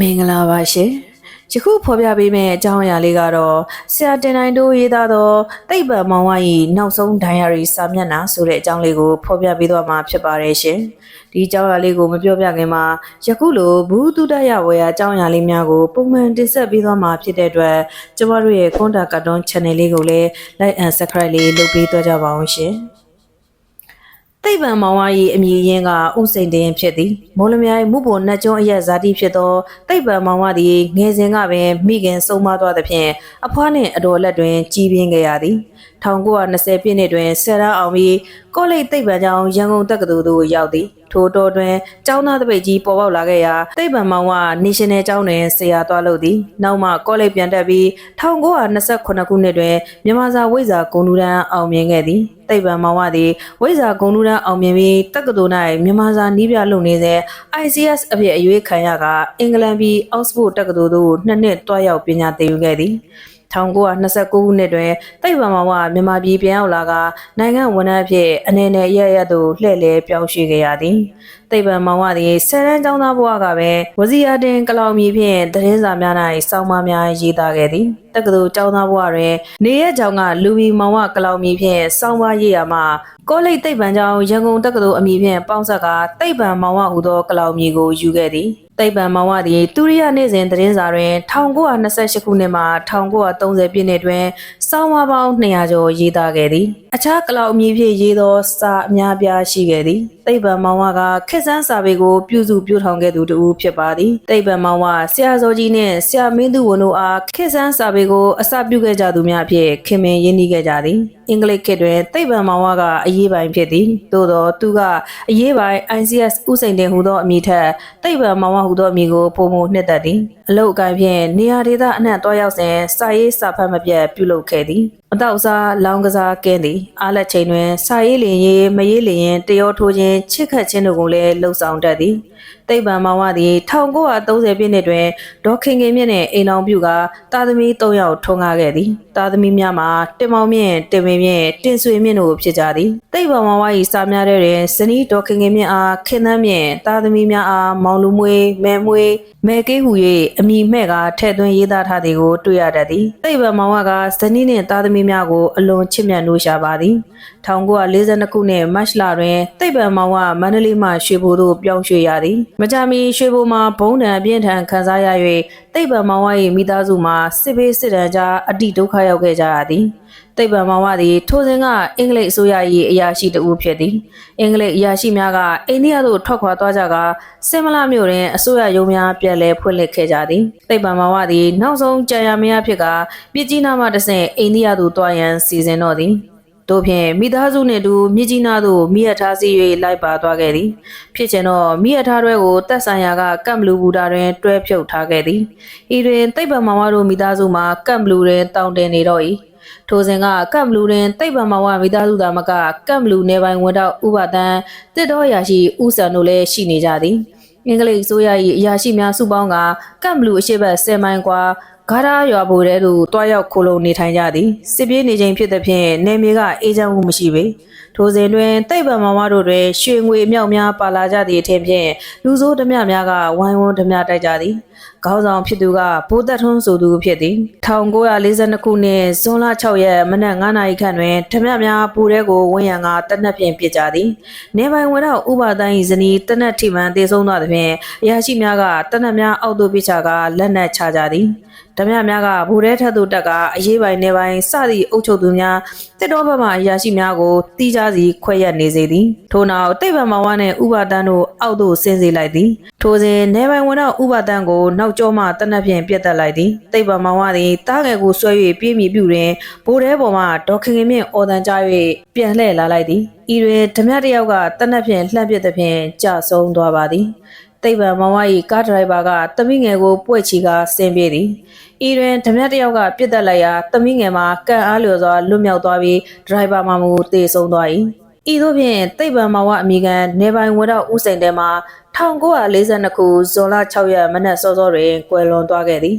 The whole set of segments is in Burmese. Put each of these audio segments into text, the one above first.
မင်္ဂလာပါရှင်ယခုဖော်ပြပေးမယ့်အကြောင်းအရာလေးကတော့ဆရာတင်နိုင်တို့ရေးသားသောတိတ်ပံမောင်ဝ၏နောက်ဆုံးဒိုင်ယာရီစာမျက်နှာဆိုတဲ့အကြောင်းလေးကိုဖော်ပြပေးသွားမှာဖြစ်ပါတယ်ရှင်ဒီအကြောင်းအရာလေးကိုမပြောပြခင်မှာယခုလိုဘူးတုဒရဝေယအကြောင်းအရာလေးများကိုပုံမှန်တင်ဆက်ပေးသွားမှာဖြစ်တဲ့အတွက်ကျမတို့ရဲ့ Contact Cartoon Channel လေးကိုလည်း Like and Subscribe လေးလုပ်ပေးသွားကြပါအောင်ရှင် သိပ္ပံမောင်ဝါ၏အမည်ရင်းကဥစိန်တင်ဖြစ်သည်မိုးလမြိုင်မှုပေါ်နှက်ကျွန်းအရက်ဇာတိဖြစ်သောသိပ္ပံမောင်ဝါသည်ငယ်စဉ်ကပင်မိခင်ဆုံးမသွားသဖြင့်အဖွားနှင့်အတော်လက်တွင်ကြီးပြင်းခဲ့ရသည်1920ပြည့်နှစ်တွင်ဆယ်ရန်အောင်ပြီးကောလိပ်သိပ္ပံကျောင်းရန်ကုန်တက္ကသိုလ်သို့ရောက်သည် ထိုတော်တွင်ကျောင်းသားတပိတ်ကြီးပေါ်ပေါက်လာခဲ့ရာသိပ္ပံမောင်ဝ National ကျောင်းတွင်ဆရာသွားလုပ်သည်နောက်မှကောလိပ်ပြန်တက်ပြီး1928ခုနှစ်တွင်မြန်မာစာဝိဇ္ဇာဂုဏ်ထူးတန်းအောင်မြင်ခဲ့သည်သိပ္ပံမောင်ဝသည်ဝိဇ္ဇာဂုဏ်ထူးတန်းအောင်မြင်ပြီးတက္ကသိုလ်၌မြန်မာစာနီးပြလုပ်နေစဉ် ICS အဖြစ်အရွေးခံရကအင်္ဂလန်ပြည် Oxford တက္ကသိုလ်သို့နှစ်နှစ်တွားရောက်ပညာသင်ယူခဲ့သည် 1929ခုနှစ်တွင်တိတ်ပံမောင်ဝမြန်မာပြည်ပြန်ရောက်လာကနိုင်ငံဝန်ထမ်းအဖြစ်အနေနဲ့ရရသို့လှည့်လည်ပြောင်းရွှေ့ခဲ့ရသည် တိတ်ပံမောင်ဝသည်ဆယ်တန်းကျောင်းသားဘဝကပဲဝစီယာတင်ကလောင်မီဖြင့်သတင်းစာများ၌စောင်းမများရေးသားခဲ့သည်တက္ကသိုလ်ကျောင်းသားဘဝတွင်နေရကြောင်ကလူမီမောင်ဝကလောင်မီဖြင့်စောင်းမရေးရမှာကောလိပ်တိတ်ပံကျောင်းရန်ကုန်တက္ကသိုလ်အမည်ဖြင့်ပေါင်းဆက်ကတိတ်ပံမောင်ဝဟူသောကလောင်မီကိုယူခဲ့သည်တိတ်ပံမောင်ဝသည်တူရိယနေစဉ်သတင်းစာတွင်1928ခုနှစ်မှ1930ပြည့်နှစ်တွင်စောင်းဝါပေါင်း200ကျော်ရေးသားခဲ့သည်အခြားကလောက်အမည်ဖြင့်ရေးသောစာအများပြားရှိခဲ့သည်တိတ်ပံမောင်ဝကခေတ်ဆန်းစာပေကိုပြုစုပြောထောင်ခဲ့သူတူဖြစ်ပါသည်တိတ်ပံမောင်ဝဆရာစောကြီးနှင့်ဆရာမင်းသူဝန်တို့အားခေတ်ဆန်းစာပေကိုအစပြုခဲ့ကြသူများဖြင့်ခင်မင်ရင်းနှီးခဲ့ကြသည်အင်္ဂလိပ်ခေတ်တွင်တိတ်ပံမောင်ဝကအရေးပိုင်ဖြစ်သည်သို့သောသူကအရေးပိုင် ICS ဥစိန်တင်ဟူသောအမည်ထက်တိတ်ပံမောင်ဝဟူသောအမည်ကိုပုံမနှစ်သက်သည်အလုတ်အကိုင်းဖြင့်နေရာဒေသအနှံ့တွားရောက်စဉ်စာရေးစာဖတ်မပြတ်ပြုလုပ်ခဲ့သည် အတော့စားလောင်းကစားကင်းသည်အားလက်ချိန်တွင်စာရေးလင်ရေးမရေးလင်ရင်တရောထိုးခြင်းချစ်ခတ်ခြင်းတို့ကိုလည်းလှုပ်ဆောင်တတ်သည်တိတ်ပံမောင်ဝသည်1930ပြည့်နှစ်တွင်ဒေါခင်ခင်မြင့်နှင့်အိမ်အောင်ပြုကတာသမီ3ယောက်ထုံးကားခဲ့သည်တာသမီများမှာတင်မောင်မြင့်တင်မင်းမြင့်တင်ဆွေမြင့်တို့ဖြစ်ကြသည်တိတ်ပံမောင်ဝ၏စာများထဲတွင်ဇနီးဒေါခင်ခင်မြင့်အားခင်သန်းမြင့်တာသမီများအားမောင်လူမွေးမဲမွေးမဲကေးဟူ၍အမိမဲ့ကထဲ့သွင်းရေးသားထားသည်ကိုတွေ့ရတတ်သည်တိတ်ပံမောင်ဝကဇနီးနှင့်တာသမီများကိုအလွန်ချစ်မြတ်နိုးရှာပါသည်1942ခုနှစ်မတ်လတွင်တိတ်ပံမောင်ဝမန္တလေးမှရွှေဘိုသို့ပြောင်းရွှေ့ရသည်မကြမီရွှေဘိုမှာဘုံတံအပြင်းထန်ခံစားရ၍တိတ်ပံမောင်ဝ၏မိသားစုမှာစစ်ဘေးစစ်ဒဏ်ကြားအတိဒုက္ခရောက်ခဲ့ကြရသည်တိတ်ပံမောင်ဝသည်ထိုစဉ်ကအင်္ဂလိပ်အစိုးရ၏အရာရှိတဦးဖြစ်သည်အင်္ဂလိပ်အရာရှိများကအိန္ဒိယသို့ထွက်ခွာသွားကြကစင်မလာမြို့တွင်အစိုးရရုံးများပြန်လည်ဖွင့်လှစ်ခဲ့ကြသည်တိတ်ပံမောင်ဝသည်နောက်ဆုံးကြံရမရဖြစ်ကပြည်ကြီးနားမှတဆင့်အိန္ဒိယသို့တွားရန်စီစဉ်တော့သည် တို့ဖြင့်မိသားစုနှင့်အတူမြကြီးနားသို့မိရထားစီ၍လိုက်ပါသွားခဲ့သည် ဖြစ်ချင်တော့မိရထားတွဲကိုတက်ဆိုင်ရာကကမ်ဘလူဘူတာတွင်တွဲဖြုတ်ထားခဲ့သည်ဤတွင်တိတ်ပံမောင်ဝတို့မိသားစုမှာကမ်ဘလူတွင်တောင်းတင်နေတော့၏ထိုစဉ်ကကမ်ဘလူတွင်တိတ်ပံမောင်ဝမိသားစုသားမကကမ်ဘလူနယ်ပိုင်ဝန်တော့ဥပဒံတစ်တော်ရာရှိဥဆန်တို့လည်းရှိနေကြသည်အင်္ဂလိပ်အစိုးရ၏အရာရှိများစုပေါင်းကကမ်ဘလူအရှိတ်10မိုင်ကွာ ဂါရာရွာဘိုတဲသို့တွားရောက်ခိုလုံနေထိုင်ကြသည်စစ်ပြေးနေချိန်ဖြစ်သဖြင့်နေမြေကအေးချမ်းမှုမရှိပေထိုစဉ်တွင်တိတ်ပံမမတို့တွင်ရွှေငွေမြောက်များပါလာကြသည့်အထင်ဖြင့်လူဆိုးဓမြများကဝိုင်းဝန်းဓမြတိုက်ကြသည်ခေါင်းဆောင်ဖြစ်သူကဘိုးသက်ထွန်းဆိုသူဖြစ်သည်1942ခုနှစ်ဇွန်လ6ရက်မနက်9နာရီခန့်တွင်ဓမြများပူတဲကိုဝင်းရံကတနက်ဖြင့်ပြစ်ကြသည်နေပိုင်ဝင်တော့ဥပါဒန်း၏ဇနီးတနက်ထိမှန်သေဆုံးသွားသဖြင့်အရာရှိများကတနက်များအောက်သို့ပြစ်ချကလက်နက်ချကြသည်ဓမြများကဘူရဲထက်သို့တက်ကအရေးပိုင်နေပိုင်စသည့်အုပ်ချုပ်သူများတစ်တော်ဘက်မှအရာရှိများကိုတီးကြစီခွဲရက်နေစေသည်ထို့နောက်တိတ်ပံမောင်ဝနှင့်ဥပါဒန်းတို့အောက်သို့ဆင်းစေလိုက်သည်ထိုစဉ်နေပိုင်ဝင်တော့ဥပါဒန်းကိုနောက်ကျောမှတနက်ဖြန်ပြတ်တက်လိုက်သည်တိတ်ပံမောင်ဝသည်တားငယ်ကိုဆွဲ၍ပြေးမိပြုတွင်ဘူရဲပေါ်မှဒေါခင်ခင်မြင့်အော်တန်ကြ၍ပြန်လှည့်လာလိုက်သည်ဤတွင်ဓမြတစ်ယောက်ကတနက်ဖြန်လှမ်းပစ်သဖြင့်ကြဆုံးသွားပါသည် တိတ်ပံမောင်ဝ၏ကားဒရိုက်ဘာကတမိငယ်ကိုပွက်ချီကဆင်းပြေးသည်ဤတွင်ဓမြတစ်ယောက်ကပြစ်တက်လိုက်ရာတမိငယ်မှာကန်အားလျော်စွာလွတ်မြောက်သွားပြီးဒရိုက်ဘာမှမူတေဆုံးသွား၏ဤသို့ဖြင့်တိတ်ပံမောင်ဝအမိကန်နေပိုင်ဝတော့ဥစိန်တဲမှာ1942ခုဇွန်လ6ရက်မနက်စောစောတွင်ကွယ်လွန်သွားခဲ့သည်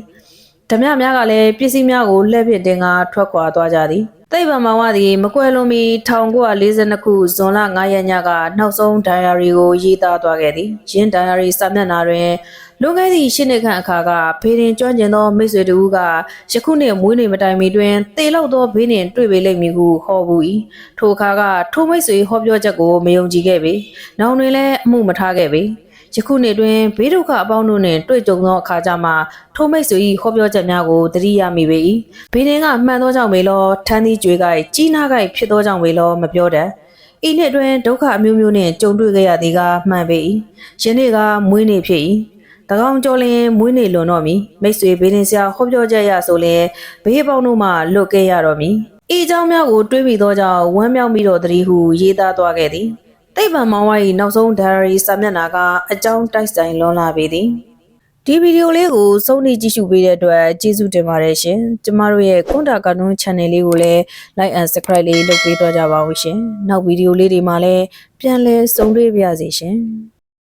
ဓမြများကလည်းပစ္စည်းများကိုလှည့်ဖြင့်တင်ကထွက်ခွာသွားကြသည် တိတ်ပံမောင်ဝသည်မကွယ်လွန်မီ1942ခုဇွန်လ9ရက်ညကနောက်ဆုံးဒိုင်ယာရီကိုရေးသားသွားခဲ့သည်ယင်းဒိုင်ယာရီစာမျက်နှာတွင်လွန်ခဲ့သည့်ရှစ်နှစ်ခန့်အခါကဖေးရင်ကျွမ်းကျင်သောမိတ်ဆွေတူကယခုနှစ်မွေးနေ့မတိုင်မီတွင်တေလောက်သောဘေးနှင့်တွေ့ပေလိမ့်မည်ဟုဟောပူ၏ထိုအခါကထိုမိတ်ဆွေဟောပြောချက်ကိုမယုံကြည်ခဲ့ပေ။နောင်တွင်လည်းအမှုမထားခဲ့ပေ။ ယခုနှစ်တွင်ဘေးဒုက္ခအပေါင်းတို့နှင့်တွေ့ကြုံသောအခါကြမှာထိုမိတ်ဆွေ၏ဟောပြောချက်များကိုသတိရမိပေ၏ဘေးနှင်းကမှန်သောကြောင့်မေလောထန်းသီးကြွေကိုက်ကြီးနားကိုက်ဖြစ်သောကြောင့်မေလောမပြောတတ်ဤနှစ်တွင်ဒုက္ခအမျိုးမျိုးနှင့်ကြုံတွေ့ခဲ့ရသည်ကမှန်ပေ၏ယနေ့ကမွေးနေ့ဖြစ်၏တကောင်ကျော်လျင်မွေးနေ့လွန်တော့မည်မိတ်ဆွေဘေးနှင်းဆရာဟောပြောချက်ရဆိုလျင်ဘေးပေါင်းတို့မှလွတ်ခဲ့ရတော့မည်ဤအကြောင်းများကိုတွေးမိသောကြောင့်ဝမ်းမြောက်မိတော့သည်ဟုရေးသားသွားခဲ့သည် သိပ္ပံမောင်ဝါ၏နောက်ဆုံး diary စာမျက်နှာကအကြောင်းတိုက်ဆိုင်လွန်လာပေသည်ဒီဗီဒီယိုလေးကိုစုံနေကြည့်ရှုပေးတဲ့အတွက်ကျေးဇူးတင်ပါတယ်ရှင်။ကျမတို့ရဲ့ကွန်တာကာတွန်း channel လေးကိုလည်း like and subscribe လေးလုပ်ပေးသွားကြပါဦးရှင်။နောက်ဗီဒီယိုလေးတွေမှာလည်းပြန်လည်ဆုံတွေ့ပါရစေရှင်။